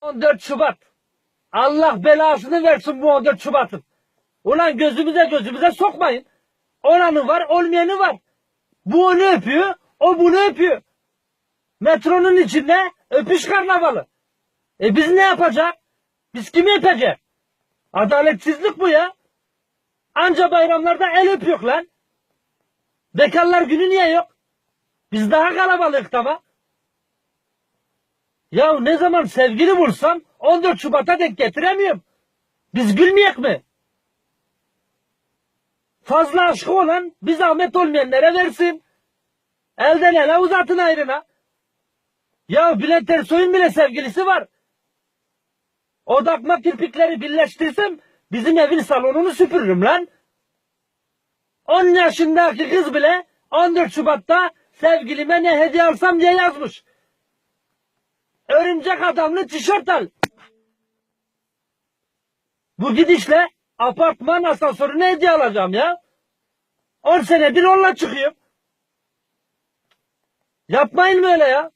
14 Şubat. Allah belasını versin bu 14 Şubat'ın. Ulan gözümüze gözümüze sokmayın. Olanı var olmayanı var. Bu onu öpüyor, o bunu öpüyor. Metronun içinde öpüş karnavalı. E biz ne yapacak? Biz kimi öpeceğiz? Adaletsizlik bu ya. Anca bayramlarda el öpüyor lan. Bekarlar günü niye yok? Biz daha kalabalık ama. Ya ne zaman sevgili bulsam 14 Şubat'a denk getiremiyorum. Biz gülmeyek mi? Fazla aşkı olan bir zahmet olmayanlara versin. Elden ele uzatın ayrına. Ya Bülent Ersoy'un bile sevgilisi var. Odakma kirpikleri birleştirsem bizim evin salonunu süpürürüm lan. 10 yaşındaki kız bile 14 Şubat'ta sevgilime ne hediye alsam diye yazmış. Örümcek adamlı tişört al. Bu gidişle apartman asansörüne hediye alacağım ya. 10 senedir onunla çıkıyorum. Yapmayın böyle ya.